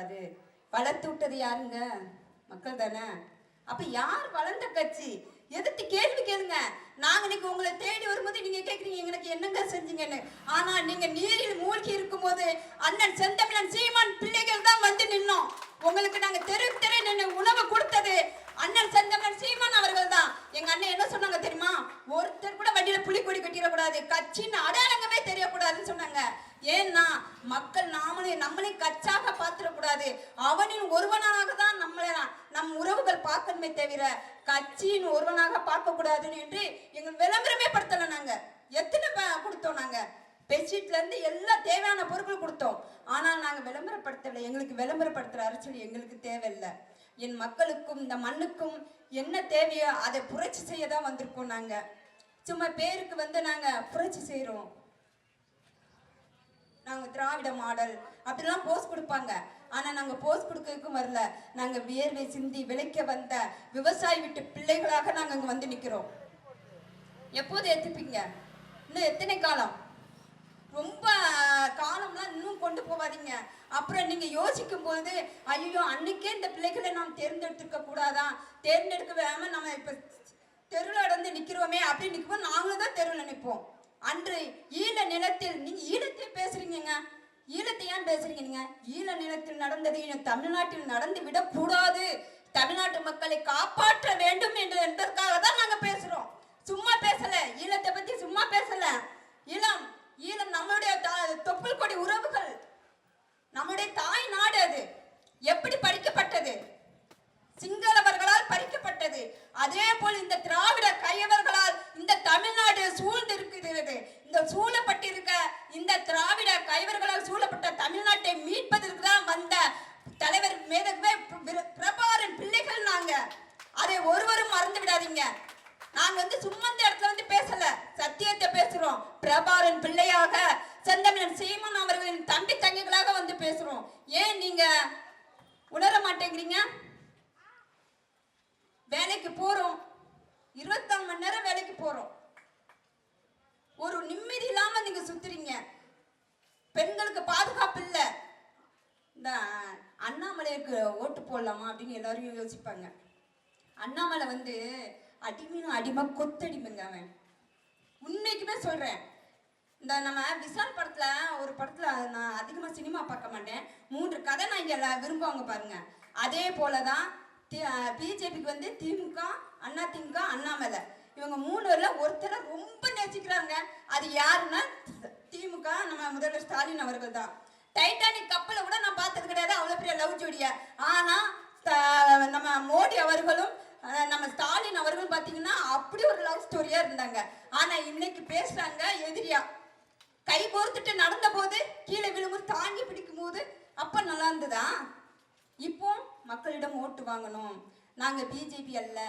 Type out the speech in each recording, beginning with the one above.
அது வளர்த்து விட்டது யாருங்க? மக்கள் தானே. அப்ப யார் வளர்ந்த கட்சி? எதிர்த்து கேள்வி கேளுங்க. நாங்க இன்னைக்கு உங்களை தேடி வரும்போது நீங்க கேக்குறீங்க எங்களுக்கு என்னங்க செஞ்சீங்கன்னு. ஆனா நீங்க நீரில் மூழ்கி இருக்கும் போது அண்ணன் செந்தமிழன் சீமான் பிள்ளைகள் தான் வந்து நின்னோம். உங்களுக்கு நாங்க தெரு தெரு நின்று உணவு கொடுத்தது அண்ணன் செந்தமிழன் சீமான் அவர்கள் தான் எங்க அண்ணன் என்ன சொன்னாங்க தெரியுமா ஒருத்தர் கூட வண்டியில புலிக்கொடி கட்டிடக்கூடாது கட்சின்னு அடையாளங்கமே தெரியக்கூடாதுன்னு சொன்னாங்க ஏன்னா மக்கள் நாமளே நம்மளே கச்சாக பார்த்துடக்கூடாது. அவனின் ஒருவனாக தான் நம்மளை நம் உறவுகள் பார்க்கணுமே தவிர கட்சியின் ஒருவனாக பார்க்க கூடாதுன்னு என்று எங்கள் விளம்பரமே படுத்தலை நாங்கள் எத்தனை கொடுத்தோம் நாங்கள் பெட்ஷீட்ல இருந்து எல்லா தேவையான பொருட்கள் கொடுத்தோம். ஆனால் நாங்கள் விளம்பரப்படுத்தலை எங்களுக்கு விளம்பரப்படுத்துகிற அரசியல் எங்களுக்கு தேவையில்லை. என் மக்களுக்கும் இந்த மண்ணுக்கும் என்ன தேவையோ அதை புரட்சி செய்ய தான் வந்திருக்கோம் நாங்கள் சும்மா பேருக்கு வந்து நாங்கள் புரட்சி செய்கிறோம் நாங்கள் திராவிட மாடல் அப்படிலாம் போஸ்ட் கொடுப்பாங்க. ஆனால் நாங்கள் போஸ்ட் கொடுக்கறதுக்கும் வரல. நாங்கள் வியர்வை சிந்தி விளைக்க வந்த விவசாயி விட்டு பிள்ளைகளாக நாங்கள் அங்கே வந்து நிற்கிறோம் எப்போது ஏத்துப்பீங்க? இன்னும் எத்தனை காலம்? ரொம்ப காலம்லாம் இன்னும் கொண்டு போகாதீங்க அப்புறம் நீங்கள் யோசிக்கும் போது ஐயோ அன்னைக்கே இந்த பிள்ளைகளை நாம் தேர்ந்தெடுத்துக்க கூடாதான் தேர்ந்தெடுக்க வேணாமல் நம்ம இப்போ தெருவில் நடந்து நிற்கிறோமே அப்படின்னு நிற்கும்போது நாங்களும் தான் தெருவில் நிற்போம் அன்று ஈழ நிலத்தில் நீங்க ஈழத்தில் பேசுறீங்க ஈழத்தை ஏன் பேசுறீங்க நீங்க ஈழ நிலத்தில் நடந்தது தமிழ்நாட்டில் நடந்து விடக்கூடாது. தமிழ்நாட்டு மக்களை காப்பாற்ற வேண்டும் என்று என்பதற்காக தான் நாங்க பேசுறோம். சும்மா பேசல. ஈழத்தை பத்தி சும்மா பேசல ஈழம் ஈழம் நம்மளுடைய த- தொப்புள் கொடி உறவுகள் நம்முடைய தாய் நாடு அது எப்படி பறிக்கப்பட்டது சிங்களவர்களால் பறிக்கப்பட்டது அதே போல் இந்த திராவிட கையவர்களால் இந்த தமிழ்நாடு சூழ்ந்து இருக்கிறது இந்த சூழப்பட்டிருக்க இந்த திராவிட கைவர்களால் சூழப்பட்ட தமிழ்நாட்டை மீட்பதற்கு தான் வந்த தலைவர் மேதகவே பிர- பிரபாகரன் பிள்ளைகள் நாங்க அதை ஒருவரும் மறந்து விடாதீங்க நாங்க வந்து சும்மா இந்த இடத்துல வந்து பேசல சத்தியத்தை பேசுறோம். பிரபாரன் பிள்ளையாக செந்தமிழன் சீமன் அவர்களின் தம்பி தங்கைகளாக வந்து பேசுறோம். ஏன் நீங்க உணர மாட்டேங்கிறீங்க? வேலைக்கு போறோம். இருபத்தாறு மணி நேரம் வேலைக்கு போறோம். ஒரு நிம்மதி இல்லாம நீங்க சுத்துறீங்க. பெண்களுக்கு பாதுகாப்பு இல்ல. இந்த அண்ணாமலைக்கு ஓட்டு போடலாமா அப்படின்னு எல்லாரும் யோசிப்பாங்க. அண்ணாமலை வந்து அடிமையும் அடிமை கொத்தடிமைங்க அவன். உண்மைக்குமே சொல்கிறேன் இந்த நம்ம விசால் படத்தில் ஒரு படத்தில் நான் அதிகமாக சினிமா பார்க்க மாட்டேன். மூன்று கதை நான் இங்கே விரும்புவாங்க பாருங்கள் அதே போலதான் பிஜேபிக்கு வந்து திமுக அண்ணா திமுக அண்ணாமலை இவங்க மூணு ஒருத்தரை ரொம்ப நேசிக்கிறாங்க. அது யாருன்னா திமுக நம்ம முதல்வர் ஸ்டாலின் அவர்கள் தான். டைட்டானிக் கப்பலை கூட நான் பார்த்தது கிடையாது. அவ்வளோ பெரிய லவ் ஜோடியை. ஆனால் நம்ம மோடி அவர்களும் நம்ம ஸ்டாலின் அவர்கள் பார்த்தீங்கன்னா அப்படி ஒரு லவ் ஸ்டோரியா இருந்தாங்க. ஆனா இன்னைக்கு பேசுறாங்க எதிரியா. கை கோர்த்துட்டு நடந்த போது கீழே விழும்போது தாங்கி பிடிக்கும் போது அப்ப நல்லா இருந்ததா? இப்போ மக்களிடம் ஓட்டு வாங்கணும். நாங்க பிஜேபி அல்ல.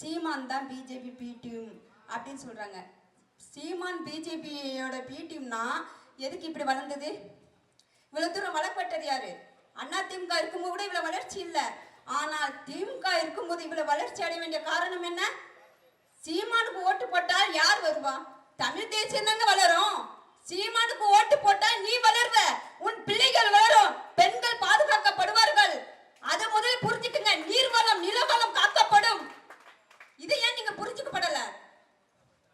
சீமான் தான் பிஜேபி பி டீம் அப்படின்னு சொல்றாங்க. சீமான் பிஜேபியோட பி டீம்னா எதுக்கு இப்படி வளர்ந்தது? இவ்வளவு தூரம் வளர்ப்பட்டது யாரு? அண்ணா திமுக இருக்கும்போது கூட இவ்வளவு வளர்ச்சி இல்லை. ஆனால் திமுக இருக்கும்போது இவ்வளவு வளர்ச்சி அடைய வேண்டிய காரணம் என்ன? சீமானுக்கு ஓட்டு போட்டால் யார் வருவா? தமிழ் தேசியம் தாங்க வளரும். சீமானுக்கு ஓட்டு போட்டால் நீ வளர்வ. உன் பிள்ளைகள் வளரும். பெண்கள் பாதுகாக்கப்படுவார்கள். அதை முதல்ல புரிஞ்சுக்குங்க. நீர்வளம் நிலவளம் காக்கப்படும். இது ஏன் நீங்க புரிஞ்சுக்கப்படல?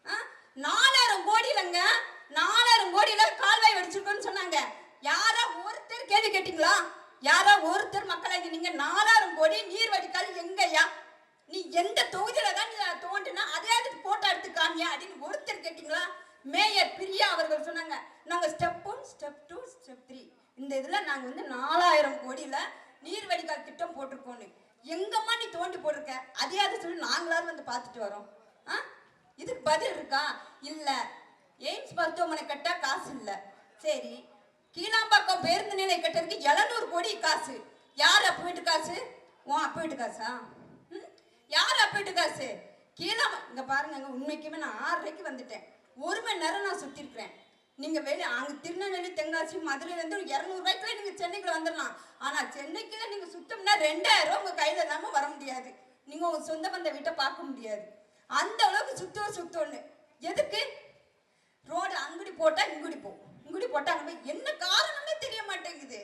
ஆ? நாலாயிரம் கோடியிலங்க நாலாயிரம் கோடியில கால்வாய் வடிச்சிருக்கோம்னு சொன்னாங்க. யாரா ஒருத்தர் கேள்வி கேட்டீங்களா? யாரா ஒருத்தர் மக்கள் நீங்க நீர் வடிகால் எங்கய்யா? நீ எந்த தொகுதியில தான் நீ தோண்டினா அதையாவது போட்டோ எடுத்து காமியா அப்படின்னு ஒருத்தர் கேட்டீங்களா? மேயர் பிரியா அவர்கள் சொன்னாங்க. நாங்கள் step one step two step three இந்த இதில் நாங்கள் வந்து நாலாயிரம் கோடியில் நீர் வடிகால் திட்டம் போட்டிருக்கோன்னு எங்கம்மா நீ தோண்டி போட்டிருக்க? அதையாவது சொல்லி நாங்களாவது வந்து பார்த்துட்டு வரோம். ஆ? இதுக்கு பதில் இருக்கா? இல்லை. எய்ம்ஸ் மருத்துவமனை கட்ட காசு இல்லை. சரி. கீழாம்பாக்கம் பேருந்து நிலைய கட்டுறதுக்கு எழுநூறு கோடி காசு. யார் அப்போ வீட்டு காசு? உன் அப்ப வீட்டு காசா ம்? யார் அப்ப வீட்டு காசு கீழே இங்க பாருங்க உண்மைக்குமே நான் ஆறரைக்கு வந்துட்டேன். ஒரு மணி நேரம் நான் சுத்தி இருக்கிறேன் நீங்க வெளியே அங்க திருநெல்வேலி தென்காசி மதுரையில இருந்து ஒரு இருநூறு ரூபாய்க்குள்ள நீங்க சென்னைக்குள்ள வந்துடலாம். ஆனா சென்னைக்குள்ள நீங்க சுத்தம்னா ரெண்டாயிரம் ரூபாய் உங்க கையில இல்லாம வர முடியாது. நீங்க உங்க சொந்த பந்த வீட்டை பார்க்க முடியாது. அந்த அளவுக்கு சுத்தம் சுத்தம்னு எதுக்கு? ரோடு அங்குடி போட்டா இங்குடி போ. இங்குடி போட்டா அங்கே போய் என்ன காரணமே தெரிய மாட்டேங்குது.